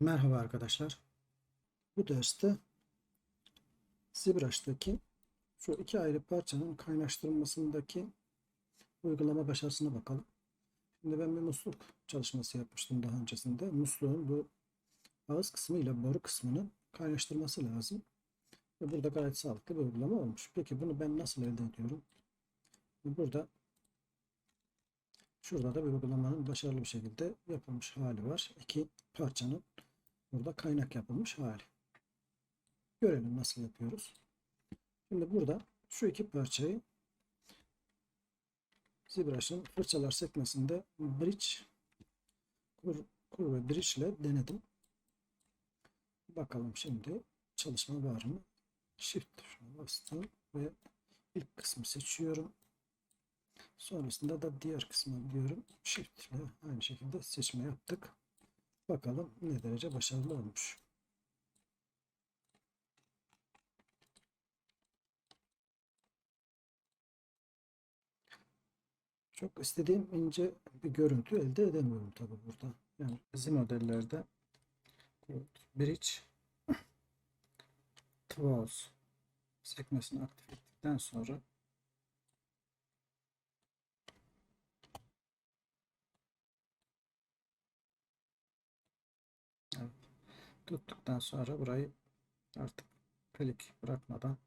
Merhaba arkadaşlar. Bu derste ZBrush'taki şu iki ayrı parçanın kaynaştırılmasındaki uygulama başarısına bakalım. Şimdi ben bir musluk çalışması yapmıştım daha öncesinde. Musluğun bu ağız kısmı ile boru kısmının kaynaştırması lazım. Ve burada gayet sağlıklı bir uygulama olmuş. Peki bunu ben nasıl elde ediyorum? Burada şurada da bir uygulamanın başarılı bir şekilde yapılmış hali var. İki parçanın Burada kaynak yapılmış hali. Görelim nasıl yapıyoruz. Şimdi burada şu iki parçayı ZBrush'ın fırçalar sekmesinde bridge kur, kur ve bridge ile denedim. Bakalım şimdi çalışma var mı? Shift tuşuna bastım ve ilk kısmı seçiyorum. Sonrasında da diğer kısma gidiyorum. Shift ile aynı şekilde seçme yaptık. Bakalım ne derece başarılı olmuş. Çok istediğim ince bir görüntü elde edemiyorum tabi burada. Yani bizim modellerde bridge tools sekmesini aktif ettikten sonra Evet. Tuttuktan sonra burayı artık klik bırakmadan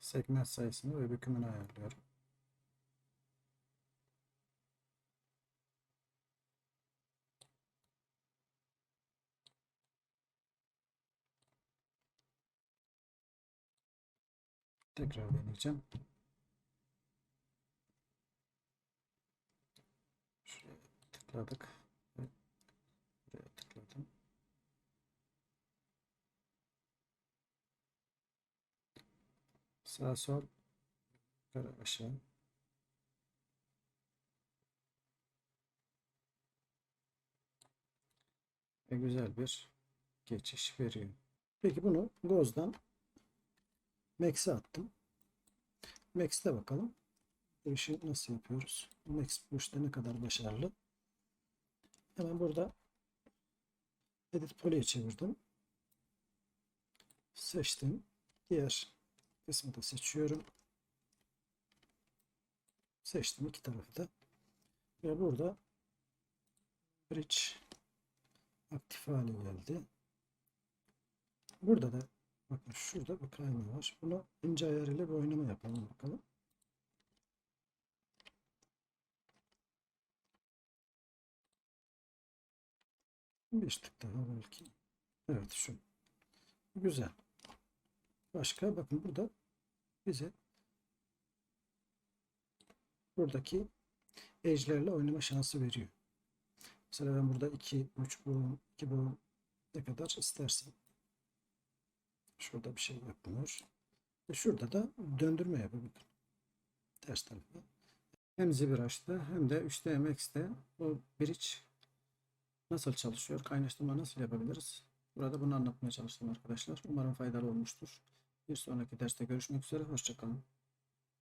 segment sayısını ve bükümünü ayarlıyorum. Tekrar deneyeceğim. Şuraya tıkladık. Buraya tıkladım. Sağ sol yukarı aşağı. Ve güzel bir geçiş veriyor. Peki bunu Goz'dan Max'e attım. Max'te bakalım. Bu işi nasıl yapıyoruz? Max bu işte ne kadar başarılı. Hemen burada Edit Poly'e çevirdim. Seçtim. Diğer kısmı da seçiyorum. Seçtim iki tarafı da. Ve burada Bridge aktif hale geldi. Burada da bakın şurada bir kayma var. Bunu ince ayarıyla bir oynama yapalım bakalım. Bir tık daha belki. Evet şu. Güzel. Başka bakın burada bize buradaki ejlerle oynama şansı veriyor. Mesela ben burada 2, 3 boğum, 2 boğum ne kadar istersem. Şurada bir şey yapmıyor. Ve şurada da döndürme yapıyor. Bakın. Ters tarafa. Hem ZBrush'ta hem de 3D MX'te bu bridge nasıl çalışıyor, kaynaştırma nasıl yapabiliriz? Burada bunu anlatmaya çalıştım arkadaşlar. Umarım faydalı olmuştur. Bir sonraki derste görüşmek üzere. Hoşçakalın.